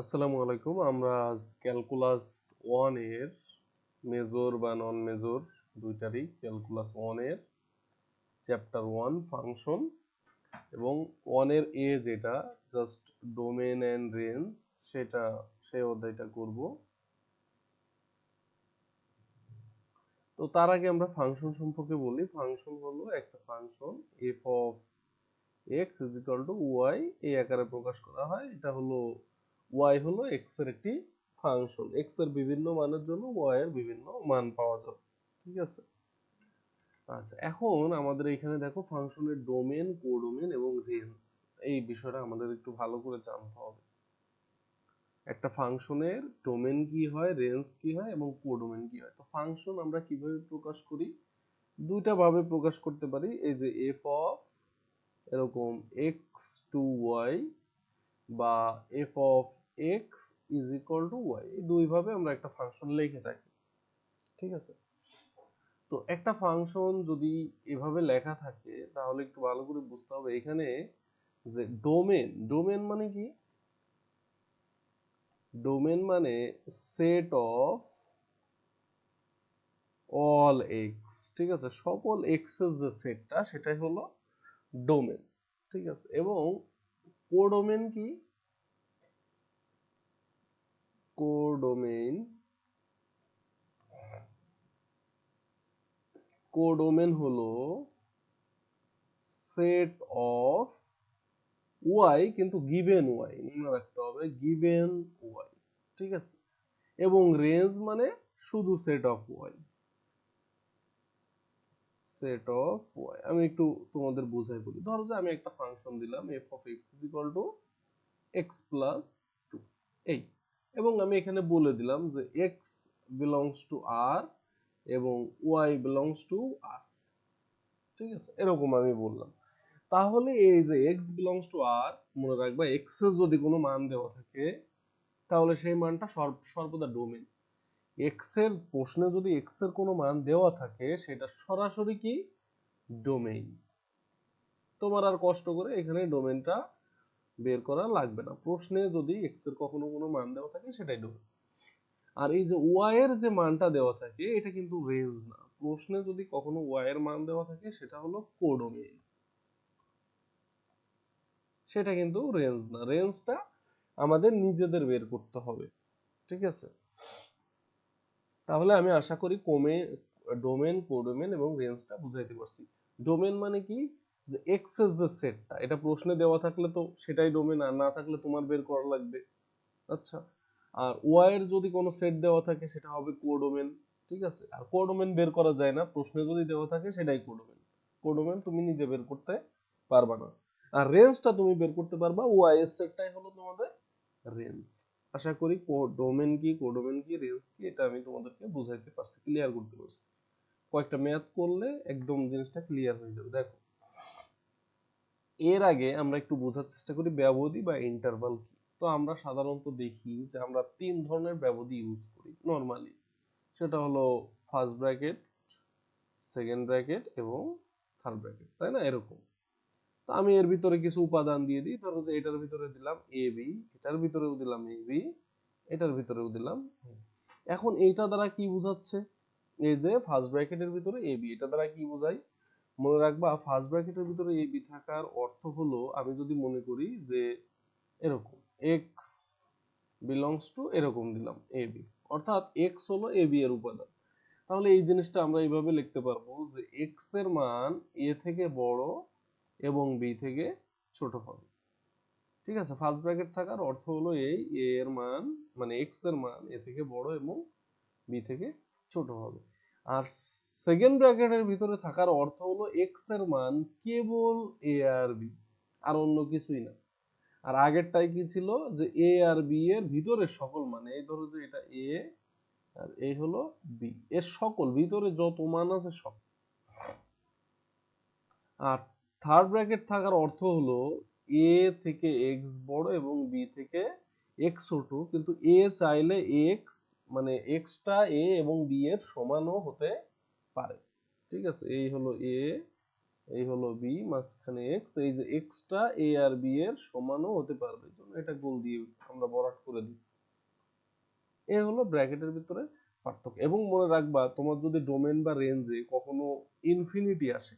আসসালামু আলাইকুম। আমরা আজ ক্যালকুলাস ওয়ানের মেজর বা নন মেজর দুইটারই ক্যালকুলাস ওয়ানের চ্যাপ্টার ওয়ান ফাংশন এবং ওয়ানের এ যেটা জাস্ট ডোমেন অ্যান্ড রেঞ্জ সেটা সেই অধ্যায়টা করব। তো তার আগে আমরা ফাংশন সম্পর্কে বলি। ফাংশন হলো একটা function f of x is to y এই আকারে প্রকাশ করা হয়। এটা হলো ওয়াই হলো এক্সের একটি ফাংশন। এক্সের বিভিন্ন মানের জন্য ওয়াই এর বিভিন্ন মান পাওয়া যাবে। ঠিক আছে? আচ্ছা এখন আমাদের এখানে দেখো ফাংশনের ডোমেন, কোডোমেন এবং রেঞ্জ। এই বিষয়টা আমাদের একটু ভালো করে জানতে হবে। একটা ফাংশনের ডোমেন কি হয়, রেঞ্জ কি হয় এবং কোডোমেন কি হয়? তো ফাংশন আমরা কীভাবে প্রকাশ করি? দুইটা ভাবে প্রকাশ করতে পারি। এই যে এফ অফ এরকম এক্স টু ওয়াই বা f of x is equal to y এই দুইভাবে আমরা একটা ফাংশন লিখে থাকি। ঠিক আছে? তো একটা ফাংশন যদি এভাবে লেখা থাকে, তাহলে একটু ভালো করে বুঝতে হবে এখানে যে ডোমেন ডোমেন মানে কি? ডোমেন মানে সেট অফ অল এক্স ঠিক আছে? সকল এক্সের যে সেটটা সেটাই হলো ডোমেন ঠিক আছে? এবং কোডোমেন কি? কোডোমেইন কোডোমেন হলো সেট অফ ওয়াই কিন্তু গিভেন ওয়াই, মনে রাখতে হবে, গিভেন ওয়াই, ঠিক আছে? এবং রেঞ্জ মানে শুধু set of y. Set of y, আমি একটু তোমাদের বোঝাই বলি। ধরো যে আমি একটা ফাংশন দিলাম f of x is equal to x plus two এই। এবং আমি এখানে বলে দিলাম যে এক্স বিলংস টু আর এবং ওয়াই বিলংস টু আর ঠিক আছে? এরকম আমি বললাম। তাহলে এই যে এক্স বিলংস টু আর মনে রাখবা এক্সের যদি কোনো মান দেওয়া থাকে, তাহলে সেই মানটা সর্বদা ডোমেন এক্সের প্রশ্নে যদি এক্সের কোনো মান দেওয়া থাকে, সেটা সরাসরি কি? ডোমেইন তোমার আর কষ্ট করে এখানে ডোমেনটা বের করা লাগবে না। প্রশ্নে যদি এক্সের কখনো কোনো মান দেওয়া থাকে, সেটাই ডোমেন আর এই যে ওয়াই এর যে মানটা দেওয়া থাকে, এটা কিন্তু রেঞ্জ না। প্রশ্নে যদি কখনো ওয়াই এর মান দেওয়া থাকে, সেটা হলো কোডোমেইন সেটা কিন্তু রেঞ্জ না। রেঞ্জটা আমাদের নিজেদের বের করতে হবে। ঠিক আছে? তাহলে আমি আশা করি কমে ডোমেন কোডোমেন এবং রেঞ্জটা বুঝাইতে পারছি। ডোমেন মানে কি? যে এক্সের যে সেটটা এটা প্রশ্নে দেওয়া থাকলে তো সেটাই ডোমেন আর না থাকলে তোমার বের করা লাগবে। আচ্ছা আর ওয়াই এর যদি কোনো সেট দেওয়া থাকে, সেটা হবে কোডোমেন ঠিক আছে? আর কোডোমেন বের করা যায় না, প্রশ্নে যদি দেওয়া থাকে, সেটাই কোডোমেন কোডোমেন তুমি নিজে বের করতে পারবা না। আর রেঞ্জটা তুমি বের করতে পারবা ওয়াই এর সেটটাই হলো তোমাদের রেঞ্জ আশা করি ডোমেন কি কোডোমেন কি রেঞ্জ কি, এটা আমি তোমাদেরকে বুঝাইতে পারছি ক্লিয়ার করতে পারছি। কয়েকটা ম্যাথ করলে একদম জিনিসটা ক্লিয়ার হয়ে যাবে। দেখো এর আগে আমরা একটু বোঝার চেষ্টা করি ব্যবধি বা ইন্টারভাল কি? তো আমরা সাধারণত দেখি যে আমরা তিন ধরনের ব্যবধি ইউজ করি নর্মালি সেটা হলো ফার্স্ট ব্র্যাকেট সেকেন্ড ব্র্যাকেট এবং থার্ড ব্র্যাকেট তাই না? এরকম। তো আমি এর ভিতরে কিছু উপাদান দিয়ে দিই। ধরো যে এটার ভিতরে দিলাম এ বি এটার ভিতরেও দিলাম এ বি এটার ভিতরেও দিলাম এখন এইটা দ্বারা কি বোঝাচ্ছে? এই যে ফার্স্ট ব্র্যাকেটের ভিতরে এ বি এটা দ্বারা কি বোঝায়? মনে রাখবা ফার্স্ট ব্র্যাকেটের ভিতরে এ বি থাকার অর্থ হলো, আমি যদি মনে করি যে এরকম এক্স বিলংস টু এরকম দিলাম এ বি অর্থাৎ এক্স হলো এ বি এর উপাদান। তাহলে এই জিনিসটা আমরা এইভাবে লিখতে পারব যে এক্সের মান এ থেকে বড় এবং বি থেকে ছোট হবে। ঠিক আছে? ফার্স্ট ব্র্যাকেট থাকার অর্থ হলো এই এ এর মান মানে এক্সের মান এ থেকে বড় এবং বি থেকে ছোট হবে। আর সেকেন্ড ব্র্যাকেটের ভিতরে থাকার অর্থ হলো এক্সের মান কেবল এ আর বি আর অন্য কিছুই না। আর আগেরটাই কি ছিল? যে এ আর বি এর ভিতরে সকল মানে এই ধরো যে এটা এ আর এ হলো বি এর সকল, ভিতরে যত মান আছে সব। আর থার্ড ব্র্যাকেট থাকার অর্থ হলো এ থেকে এক্স বড় এবং বি থেকে এক্স ছোট, কিন্তু এ চাইলে এক্স মানে এক্সটা এ এবং বি এর সমানও হতে পারে। ঠিক আছে? এই হলো এ এই হলো বি মাঝখানে এক্স এই যে এক্সটা এ আর বি এর সমানও হতে পারবে। এটা গোল দিয়ে আমরা বরাট করে দিই। এ হলো ব্র্যাকেটের ভিতরে পার্থক্য। এবং মনে রাখবা, তোমার যদি ডোমেন বা রেঞ্জে কখনো ইনফিনিটি আসে,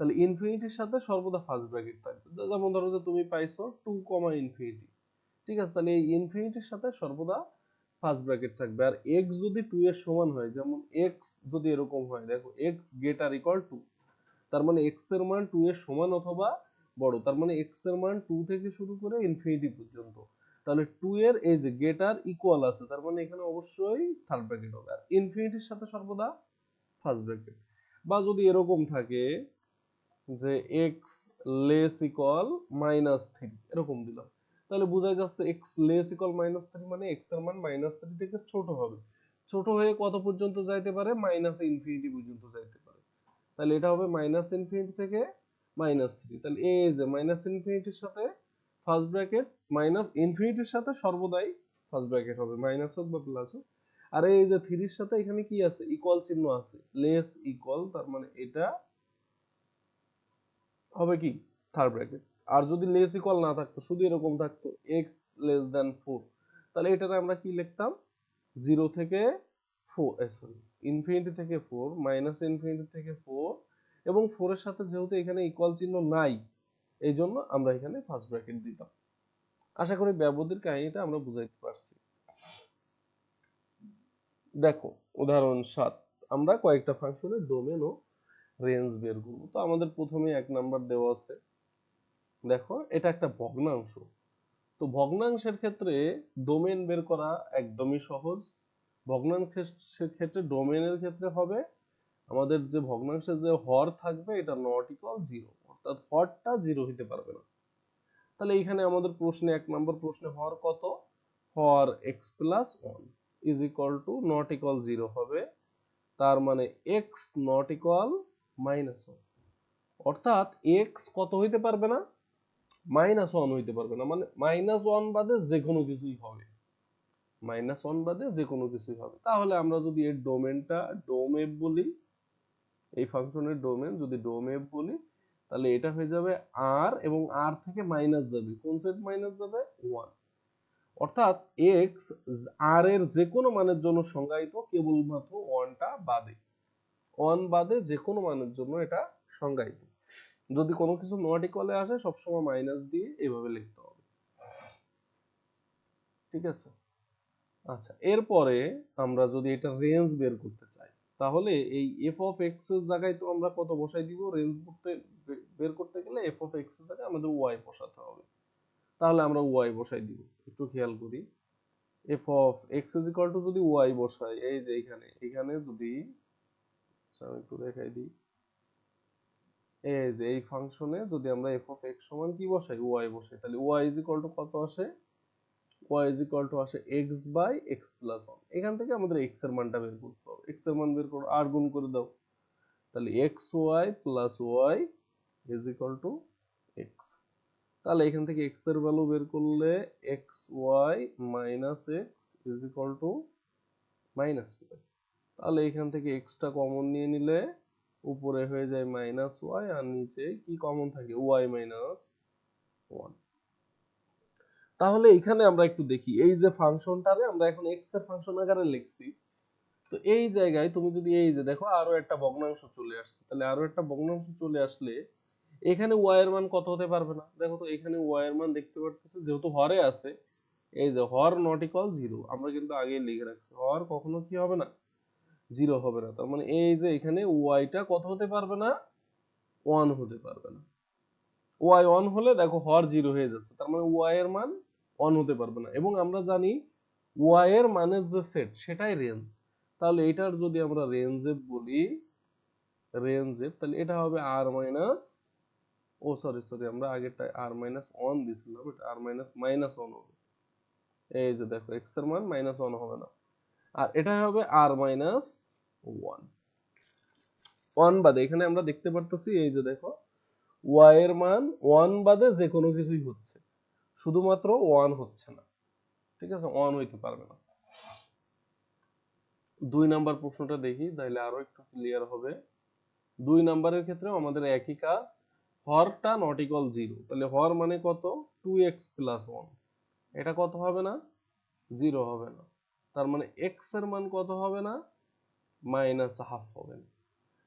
তাহলে ইনফিনিটির সাথে সর্বদা ফার্স্ট ব্র্যাকেট থাকবে। যেমন ধরো যে তুমি পাইছো টু কমা ইনফিনিটি ঠিক আছে? তাহলে এই ইনফিনিটির সাথে সর্বদা ফার্স্ট ব্র্যাকেট থাকবে। আর এক্স যদি টু এর সমান হয়, যেমন এক্স যদি এরকম হয়, দেখো এক্স গেটার ইকুয়াল টু তার মানে এক্সের মান টু এর সমান অথবা বড়, তার মানে এক্সের মান টু থেকে শুরু করে ইনফিনিটি পর্যন্ত। তাহলে টু এর এই যে গেটার ইকুয়াল আছে, তার মানে এখানে অবশ্যই থার্ড ব্র্যাকেট হবে। আর ইনফিনিটির সাথে সর্বদা ফার্স্ট ব্র্যাকেট বা যদি এরকম থাকে যে x less equal minus three এরকম দিলাম। তাহলে বোঝাই যাচ্ছে x less equal minus three মানে এক্সের মান মাইনাস থ্রি থেকে ছোট হবে। ছোট হয়ে কত পর্যন্ত যাইতে পারে? মাইনাস ইনফিনিটি পর্যন্ত যাইতে পারে। তাহলে এটা হবে মাইনাস ইনফিনিটি থেকে মাইনাস থ্রি তাহলে এই যে মাইনাস ইনফিনিটির সাথে ফার্স্ট ব্র্যাকেট মাইনাস ইনফিনিটির সাথে সর্বদাই ফার্স্ট ব্র্যাকেট হবে। মাইনাস হোক বা প্লাস হোক। আর এই যে থ্রির সাথে এখানে কি আছে? ইকুয়াল চিহ্ন আছে। লেস ইকুয়াল তার মানে এটা হবে কি? থার্ড ব্র্যাকেট আর যদি লেস ইকুয়াল না থাকতো, শুধু এরকম থাকতো এক্স লেস দেন ফোর তাহলে এটাতে আমরা কি লিখতাম? জিরো থেকে ফোর সরি ইনফিনিটি থেকে ফোর মাইনাস ইনফিনিটি থেকে ফোর এবং ফোরের সাথে যেহেতু এখানে ইকুয়াল চিহ্ন নাই এই জন্য আমরা এখানে ফার্স্ট ব্র্যাকেট দিতাম। আশা করি ব্যবধির কাহিনীটা আমরা বুঝাইতে পারছি। দেখো, উদাহরণ সাত, আমরা কয়েকটা ফাংশনের ডোমেন ও রেঞ্জ বের করব। তো আমাদের প্রথমে এক নাম্বার দেওয়া আছে। দেখো, এটা একটা ভগ্নাংশ। তো ভগ্নাংশের ক্ষেত্রে ডোমেন বের করা একদমই সহজ। ভগ্নাংশের ক্ষেত্রে ডোমেনের ক্ষেত্রে হবে আমাদের যে ভগ্নাংশের যে হর থাকবে, এটা নট ইকুয়াল জিরো অর্থাৎ হরটা জিরো হইতে পারবে না। তাহলে এখানে আমাদের প্রশ্নে, এক নম্বর প্রশ্নে হর কত? হর x plus one is equal to not equal zero হবে। তার মানে x not equal minus one অর্থাৎ এক্স কত হইতে পারবে না? মাইনাস ওয়ান হইতে পারবে না। মানে মাইনাস ওয়ান বাদে যে কোনো কিছুই হবে। মাইনাস ওয়ান বাদে যে কোনো কিছুই হবে। তাহলে আমরা যদি এর ডোমেনটা ডোম এফ বলি, এই ফাংশনের ডোমেন, যদি ডোম এফ বলি, তাহলে এটা হয়ে যাবে আর এবং আর থেকে মাইনাস যাবে। কোন সেট মাইনাস যাবে? ওয়ান অর্থাৎ এক্স আর এর যে কোনো মানের জন্য সংজ্ঞায়িত কেবলমাত্র ওয়ানটা বাদে। ওয়ান বাদে যে কোনো মানের জন্য এটা সংজ্ঞায়িত। যদি কোনো কিছু নট ইকুয়ালে আসে সবসময় মাইনাস দিয়ে এভাবে লিখতে হবে। ঠিক আছে? আচ্ছা এরপরে আমরা যদি এটা রেঞ্জ বের করতে চাই তাহলে এই এফ অফ এক্সের জায়গায় তো আমরা কত বসাই দিব? রেঞ্জ করতে বের করতে গেলে এফ অফ এক্সের জায়গায় আমাদের ওয়াই বসাতে হবে। তাহলে আমরা ওয়াই বসাই দিব। একটু খেয়াল করি। F of x is equal to যদি ওয়াই বসাই এই যে এখানে এখানে যদি আচ্ছা, আমি একটু দেখাই দিই। যে এই ফাংশনে যদি আমরা এফ অফ এক্স সমান কি বসাই? ওয়াই বসাই। তাহলে ওয়াই ইজ ইকুয়াল টু কত আসে? ওয়াই ইজ ইকুয়াল টু আসে x by x plus one এখান থেকে আমাদের এক্সের মানটা বের করতে হবে। এক্সের মান বের করো, আর গুণ করে দাও। তাহলে x y plus y is equal to x তাহলে এখান থেকে এক্সের ভ্যালু বের করলে x y minus x is equal to minus y তাহলে এখান থেকে এক্সটা কমন নিয়ে নিলে উপরে হয়ে যায় মাইনাস ওয়াই আর নিচে কি কমন থাকে? ওয়াই মাইনাস ওয়ান তাহলে এখানে আমরা একটু দেখি। এই যে ফাংশনটারে আমরা এখন এক্সের ফাংশন আকারে লিখছি। তো এই জায়গায় তুমি যদি এই যে দেখো, আরও একটা ভগ্নাংশ চলে আসছে। তাহলে আরও একটা ভগ্নাংশ চলে আসলে এখানে ওয়াই এর মান কত হতে পারবে না? দেখো তো, এখানে ওয়াই এর মান দেখতে পারতেছে, যেহেতু হরে আছে, এই যে হর নট ইকুয়াল জিরো আমরা কিন্তু আগে লিখে রাখছি। হর কখনো কি হবে না? জিরো হবে না। তার মানে এই যে এখানে ওয়াইটা কত হতে পারবে না? ওয়ান হতে পারবে না। ওয়াই ওয়ান হলে দেখো হর জিরো হয়ে যাচ্ছে। তার মানে ওয়াই এর মান ওয়ান হতে পারবে না। এবং আমরা জানি ওয়াই এর মানের যে সেট সেটাই রেঞ্জ তাহলে এটার যদি আমরা রেঞ্জে বলি রেঞ্জে তাহলে এটা হবে আর মাইনাস ও সরি সরি আমরা আগেরটা আর মাইনাস ওয়ান দিছিলাম, এটা আর মাইনাস মাইনাস ওয়ান হবে। এই যে দেখো এক্সের মান মাইনাস ওয়ান হবে না। আর এটা হবে আর মাইনাস ওয়ান ওয়ান বাদে, এখানে আমরা দেখতে পারতেছি, এই যে দেখো ওয়াই এর মান ওয়ান বাদে যে কোনো কিছুই হচ্ছে। শুধুমাত্র ওয়ান হচ্ছে না। ঠিক আছে? ওয়ান হইতে পারবে না। দুই নাম্বার প্রশ্নটা দেখি তাহলে আরও একটু ক্লিয়ার হবে। দুই নাম্বারের ক্ষেত্রে আমাদের একই কাজ। হরটা নট ইকুয়াল জিরো তাহলে হর মানে কত? টু এক্স প্লাস ওয়ান এটা কত হবে না? জিরো হবে না। তার মানে এক্সের মান কত হবে না? মাইনাস হাফ হবে না।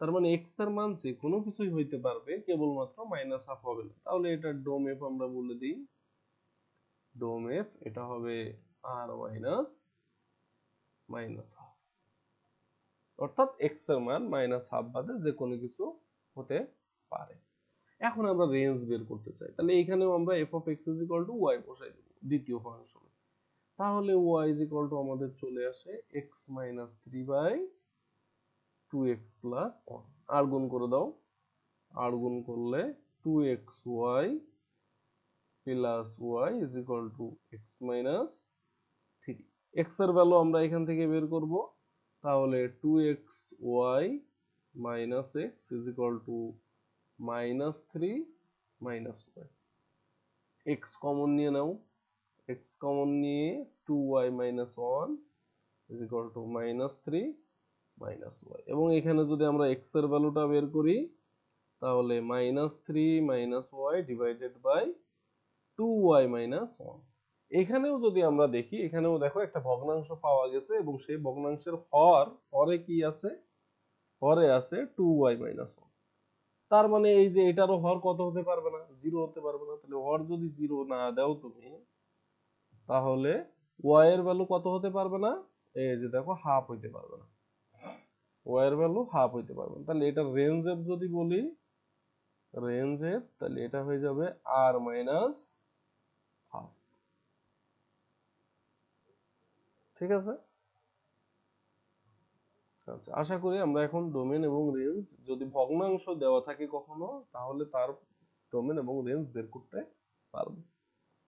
তার মানে এক্সের মান যে কোনো কিছুই হইতে পারবে, কেবলমাত্র মাইনাস হাফ হবে না। তাহলে এটা ডোম এফ আমরা বলে দিই। ডোম এফ, এটা হবে আর মাইনাস মাইনাস হাফ। অর্থাৎ এক্সের মান মাইনাস হাফ বাদে যে কোনো কিছু হতে পারে। এখন আমরা রেঞ্জ বের করতে চাই। তাহলে এখানেও আমরা f of x is equal to y বসাই দেবো, দ্বিতীয় ফাংশনে তাহলে ওয়াই ইজ ইকুয়াল টু আমাদের চলে আসে x minus three by two x plus one আর গুণ করে দাও। আর গুণ করলে two x y plus y is equal to x minus three এক্সের ভ্যালু আমরা এখান থেকে বের করব। তাহলে two x y minus x is equal to minus three minus y x common নিয়ে নাও। এক্স কমন নিয়ে two y minus one is equal to minus three minus y এবং এখানে যদি আমরা এক্সের ভ্যালুটা বের করি, তাহলে minus three minus y divided by two y minus one এখানেও যদি আমরা দেখি, এখানেও দেখো একটা ভগ্নাংশ পাওয়া গেছে এবং সেই ভগ্নাংশের হর, হরে কি আছে? হরে আছে টু ওয়াই মাইনাস ওয়ান তার মানে এই যে এটারও হর কত হতে পারবে না? জিরো হতে পারবে না। তাহলে হর যদি জিরো না দাও তুমি তাহলে ওয়াই এর ভ্যালু কত হতে পারবে না? এই যে দেখো হাফ হইতে পারবে না। ওয়াই এর ভ্যালু হাফ হইতে পারবে না। তাহলে এটা রেঞ্জ এফ যদি বলি রেঞ্জ এফ তাহলে এটা হয়ে যাবে আর মাইনাস হাফ ঠিক আছে? আচ্ছা আশা করি আমরা এখন ডোমেন এবং রেঞ্জ যদি ভগ্নাংশ দেওয়া থাকে কখনো, তাহলে তার ডোমেন এবং রেঞ্জ বের করতে পারব।